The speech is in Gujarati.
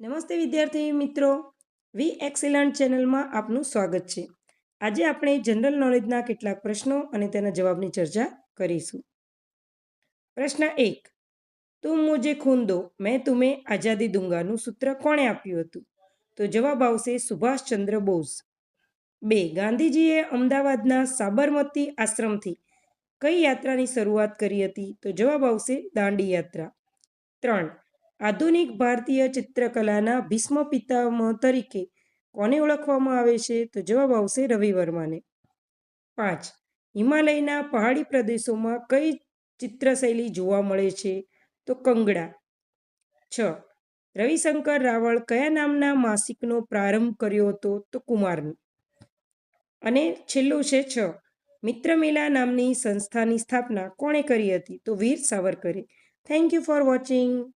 નમસ્તે વિદ્યાર્થી મિત્રો. વી એક્સિલન્ટ ચેનલમાં આપનું સ્વાગત છે. આજે આપણે જનરલ નોલેજના કેટલાક પ્રશ્નો અને તેના જવાબની ચર્ચા કરીશું. પ્રશ્ન એક તું મુજે ખૂન દો. મેં તુમે આઝાદી દુંગાનું સૂત્ર કોણે આપ્યું હતું? તો જવાબ આવશે સુભાષચંદ્ર બોઝ. બે, ગાંધીજીએ અમદાવાદના સાબરમતી આશ્રમથી કઈ યાત્રાની શરૂઆત કરી હતી? તો જવાબ આવશે દાંડી યાત્રા. ત્રણ આધુનિક ભારતીય ચિત્રકલાના ભીષ્મ પિતામહ તરીકે કોને ઓળખવામાં આવે છે? તો જવાબ આવશે રવિ વર્માને. પાંચ, હિમાલયના પહાડી પ્રદેશોમાં કઈ ચિત્રશૈલી જોવા મળે છે? તો કંગડા. છ, રવિશંકર રાવળ કયા નામના માસિકનો પ્રારંભ કર્યો હતો? તો કુમારનો. અને છેલ્લું છે છ, મિત્રમેલા નામની સંસ્થાની સ્થાપના કોણે કરી હતી? તો Veer સાવરકરે. Thank you for watching.